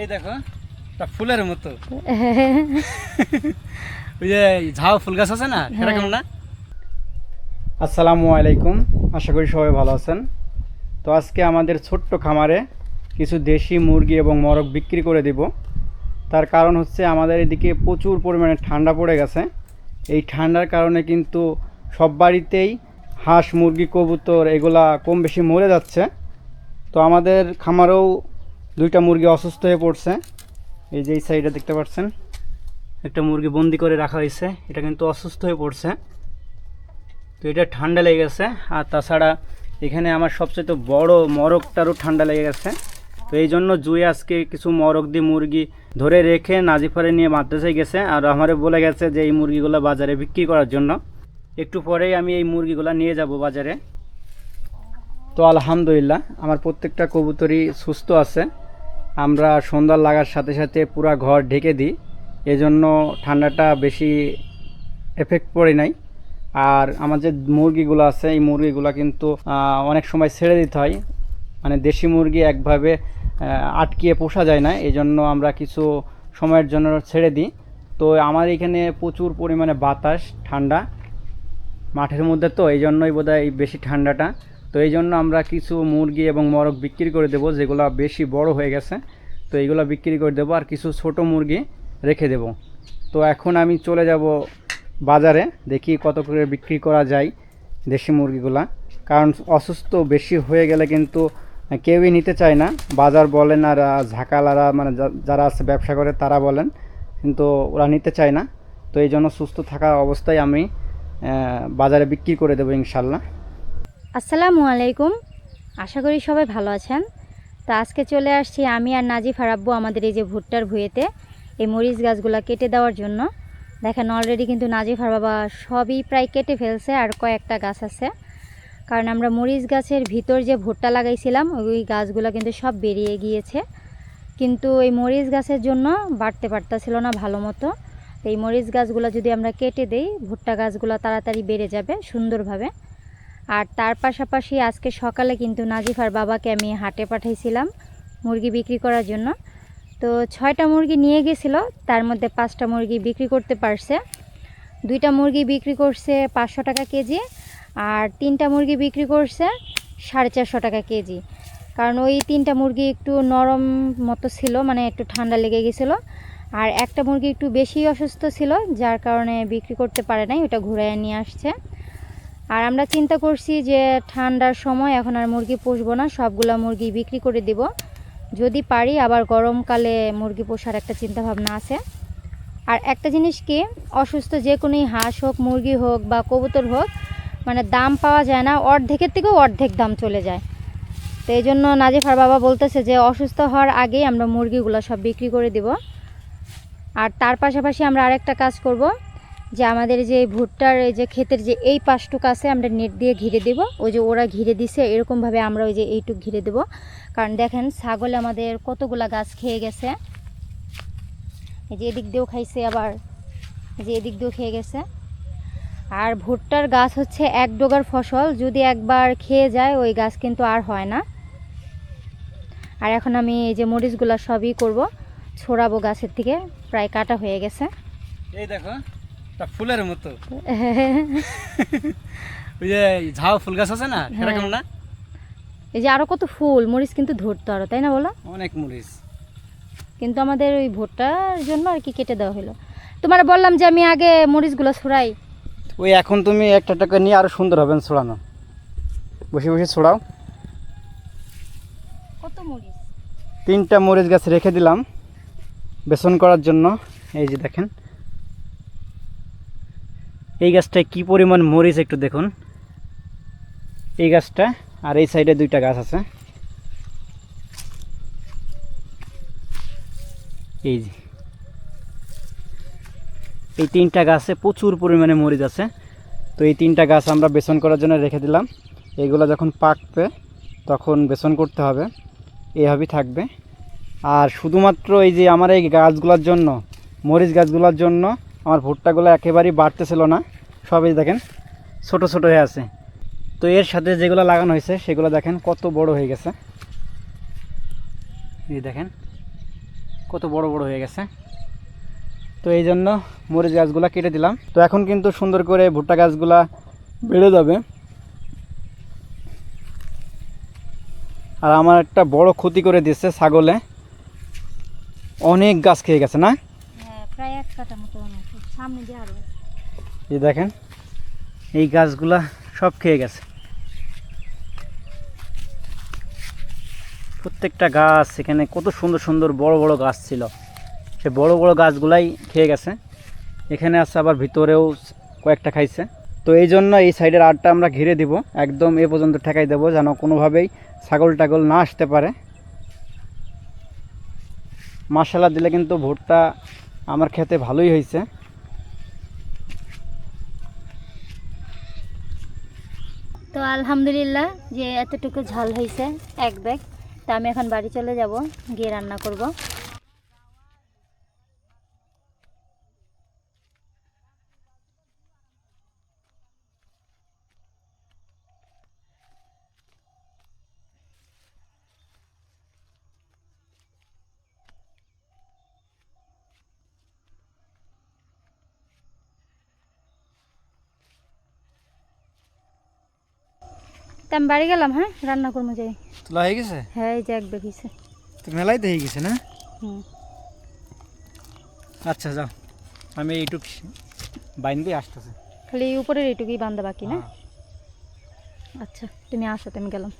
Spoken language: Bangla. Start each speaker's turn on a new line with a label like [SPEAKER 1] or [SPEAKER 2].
[SPEAKER 1] এই দেখো তা ফুলের মতো। ওই যে ঝাউ ফুল গাছ আছে না সেরকম না? আসসালামু আলাইকুম আশা করি সবাই ভালো আছেন। তো আজকে আমাদের ছোট্ট খামারে কিছু দেশি মুরগি এবং মরগ বিক্রি করে দিব। তার কারণ হচ্ছে আমাদের এদিকে প্রচুর পরিমাণে ঠান্ডা পড়ে গেছে। এই ঠান্ডার কারণে কিন্তু সব বাড়িতেই হাঁস মুরগি কবুতর এগুলা কম বেশি মরে যাচ্ছে। তো আমাদের খামারেও দুইটা মুরগি অসুস্থ হয়ে পড়ছে। এই যে এই সাইডে দেখতে পাচ্ছেন, একটা মুরগি বন্দি করে রাখা হয়েছে। এটা কিন্তু অসুস্থ হয়ে পড়ছে। তো এটা ঠান্ডা লেগে গেছে। আর তাছাড়া এখানে আমার সবচেয়ে তো বড় মরগটারও ঠান্ডা লেগে গেছে। তো এই জন্য জুই আজকে কিছু মরগ দিয়ে মুরগি ধরে রেখে নাজিফারে নিয়ে মাদ্রাসায় গেছে। আর আমারে বলে গেছে যে এই মুরগিগুলো বাজারে বিক্রি করার জন্য। একটু পরেই আমি এই মুরগিগুলো নিয়ে যাব বাজারে। তো আলহামদুলিল্লাহ, আমার প্রত্যেকটা কবুতরই সুস্থ আছে। আমরা সন্ধ্যা লাগার সাথে সাথে পুরা ঘর ঢেকে দিই। এজন্য ঠান্ডাটা বেশি এফেক্ট পড়ে নাই। আর আমার যে মুরগিগুলো আছে, এই মুরগিগুলো কিন্তু অনেক সময় ছেড়ে দিতে হয়। মানে দেশি মুরগি একভাবে আটকিয়ে পোষা যায় না। এই জন্য আমরা কিছু সময়ের জন্য ছেড়ে দিই। তো আমার এখানে প্রচুর পরিমাণে বাতাস, ঠান্ডা মাঠের মধ্যে তো এই জন্যই বোধ হয় বেশি ঠান্ডাটা। তো এই জন্য আমরা কিছু মুরগি এবং মরগ বিক্রি করে দেবো, যেগুলো বেশি বড় হয়ে গেছে। তো এইগুলো বিক্রি করে দেবো আর কিছু ছোট মুরগি রেখে দেব। তো এখন আমি চলে যাব বাজারে, দেখি কত করে বিক্রি করা যায় দেশি মুরগিগুলা। কারণ অসুস্থ বেশি হয়ে গেলে কিন্তু কেউই নিতে চায় না। বাজার বলেন আর ঝাঁকালারা মানে যারা আছে, ব্যবসা করে, তারা বলেন। কিন্তু ওরা নিতে চায় না। তো এই জন্য সুস্থ থাকা অবস্থায় আমি বাজারে বিক্রি করে দেবো ইনশাল্লাহ।
[SPEAKER 2] আসসালামু আলাইকুম। আশা করি সবাই ভালো আছেন। তো আজকে চলে আসছি আমি আর আর আব্বু আমাদের এই যে ভুট্টার ভুঁয়েতে এই মরিচ গাছগুলো কেটে দেওয়ার জন্য। দেখেন অলরেডি কিন্তু নাজিফ আর বাবা সবই প্রায় কেটে ফেলছে আর কয়েকটা গাছ আছে। কারণ আমরা মরিচ গাছের ভিতর যে ভুট্টা লাগাইছিলাম, ওই গাছগুলো কিন্তু সব বেরিয়ে গিয়েছে। কিন্তু এই মরিচ গাছের জন্য বাড়তে পারতেছিল না ভালো মতো। এই মরিচ গাছগুলো যদি আমরা কেটে দেই, ভুট্টা গাছগুলো তাড়াতাড়ি বেড়ে যাবে সুন্দরভাবে। আর তার পাশাপাশি আজকে সকালে কিন্তু নাজিফার বাবাকে আমি হাটে পাঠাইছিলাম মুরগি বিক্রি করার জন্য। তো ছয়টা মুরগি নিয়ে গেছিল, তার মধ্যে পাঁচটা মুরগি বিক্রি করতে পারছে। দুইটা মুরগি বিক্রি করছে পাঁচশো টাকা কেজি আর তিনটা মুরগি বিক্রি করছে সাড়ে চারশো টাকা কেজি। কারণ ওই তিনটা মুরগি একটু নরম মতো ছিল মানে একটু ঠান্ডা লেগে গেছিল। আর একটা মুরগি একটু বেশি অসুস্থ ছিল, যার কারণে বিক্রি করতে পারে নাই, ওটা ঘুরাইয়া নিয়ে আসছে। আর আমরা চিন্তা করছি যে ঠান্ডার সময় এখন আর মুরগি পুষবো না, সবগুলো মুরগি বিক্রি করে দিব। যদি পারি, আবার গরমকালে মুরগি পোষার একটা চিন্তা ভাবনা আছে। আর একটা জিনিস কি, অসুস্থ যে কোনোই হাঁস হোক, মুরগি হোক বা কবুতর হোক মানে দাম পাওয়া যায় না, অর্ধেকের থেকেও অর্ধেক দাম চলে যায়। তো এই জন্য নাজিফার বাবা বলতেছে যে, অসুস্থ হওয়ার আগেই আমরা মুরগিগুলো সব বিক্রি করে দিব। আর তার পাশাপাশি আমরা আরেকটা কাজ করব। যে আমাদের যে ভুট্টার যে ক্ষেতের যে এই পাশটুক আছে আমরা নেট দিয়ে ঘিরে দেব। ওই যে ওরা ঘিরে দিছে, এরকমভাবে আমরা ওই যে এইটুক ঘিরে দেব। কারণ দেখেন, ছাগল আমাদের কতগুলা গাছ খেয়ে গেছে। এই যে এদিক দিয়েও খাইছে আবার। যে এদিক দিয়েও খেয়ে গেছে। আর ভুট্টার গাছ হচ্ছে এক ডোগার ফসল, যদি একবার খেয়ে যায়, ওই গাছ কিন্তু আর হয় না। আর এখন আমি এই যে মরিচগুলো সবই করব। ছড়াবো গাছের থেকে, প্রায় কাটা হয়ে গেছে।
[SPEAKER 1] এই দেখো। ফুলের মতো। ওই যে ঝাউ ফুল গাছ আছে না সেরকম না?
[SPEAKER 2] এই যে আরও কত ফুল মরিচ কিন্তু ধরতো আরও তাই না বলো?
[SPEAKER 1] অনেক মরিচ।
[SPEAKER 2] কিন্তু আমাদের ওই ভুট্টার জন্য আর কি কেটে দেওয়া হলো। তোমার বললাম যে আমি আগে মরিচগুলো ছড়াই।
[SPEAKER 1] ওই এখন তুমি একটা টাকা নিয়ে আরও সুন্দর হবেন ছড়ানো। বসে বসে ছড়াও।
[SPEAKER 2] কত মরিচ?
[SPEAKER 1] তিনটা মরিচ গাছ রেখে দিলাম। বেসন করার জন্য এই যে দেখেন। এই গাছটায় কি পরিমাণ মরিচ একটু দেখুন। এই গাছটা আর এই সাইডে দুইটা গাছ আছে। এই যে। এই তিনটা গাছে প্রচুর পরিমাণে মরিচ আছে। তো এই তিনটা গাছ আমরা বেসন করার জন্য রেখে দিলাম। এইগুলো যখন পাকবে, তখন বেসন করতে হবে। এইভাবেই থাকবে। আর শুধুমাত্র এই যে আমার এই গাছগুলোর জন্য, মরিচ গাছগুলোর জন্য আমার ভুট্টাগুলো একেবারেই বাড়তেছিল না। সবই দেখেন, ছোট ছোট হয়ে আছে। তো এর সাথে যেগুলো লাগানো হয়েছে, সেগুলো দেখেন কত বড় হয়ে গেছে। এই দেখেন, কত বড় বড় হয়ে গেছে। তো এই জন্য মরিচ গাছগুলো কেটে দিলাম। তো এখন কিন্তু সুন্দর করে ভুট্টা গাছগুলা বেড়ে যাবে। আর আমার একটা বড় ক্ষতি করে দিচ্ছে ছাগলে। অনেক গাছ খেয়ে গেছে না?
[SPEAKER 2] হ্যাঁ প্রায় এক মতো
[SPEAKER 1] এই দেখেন, এই গাছগুলা সব খেয়ে গেছে। প্রত্যেকটা গাছ এখানে কত সুন্দর সুন্দর বড় বড় গাছ ছিল। সে বড় বড় গাছগুলাই খেয়ে গেছে। এখানে আছে আবার ভিতরেও কয়েকটা খাইছে। তো এই জন্য এই সাইডের আটটা আমরা ঘিরে দিব। একদম এ পর্যন্ত ঠেকাই দেবো যেন কোনোভাবেই ছাগল টাগল না আসতে পারে। মশলা দিলে কিন্তু ভুট্টা আমার খেতে ভালোই হয়েছে।
[SPEAKER 2] তো আলহামদুলিল্লাহ যে এতটুকু ঝাল হয়েছে, এক ব্যাগ তা আমি এখন বাড়ি চলে যাব, গিয়ে রান্না করব। তা আমি বাড়ি গেলাম হ্যাঁ? রান্না করব যাই।
[SPEAKER 1] তোলা হয়ে গেছে?
[SPEAKER 2] হ্যাঁ এই যে এক ব্যাগ হয়েছে
[SPEAKER 1] মেলাই তো হয়ে গেছে না?
[SPEAKER 2] হুম।
[SPEAKER 1] আচ্ছা যাও। আমি এইটুক বাইন দিয়ে আসতেছে।
[SPEAKER 2] খালি উপরের এইটুকুই বান্ধা বাকি না? আচ্ছা তুমি আসো আমি গেলাম।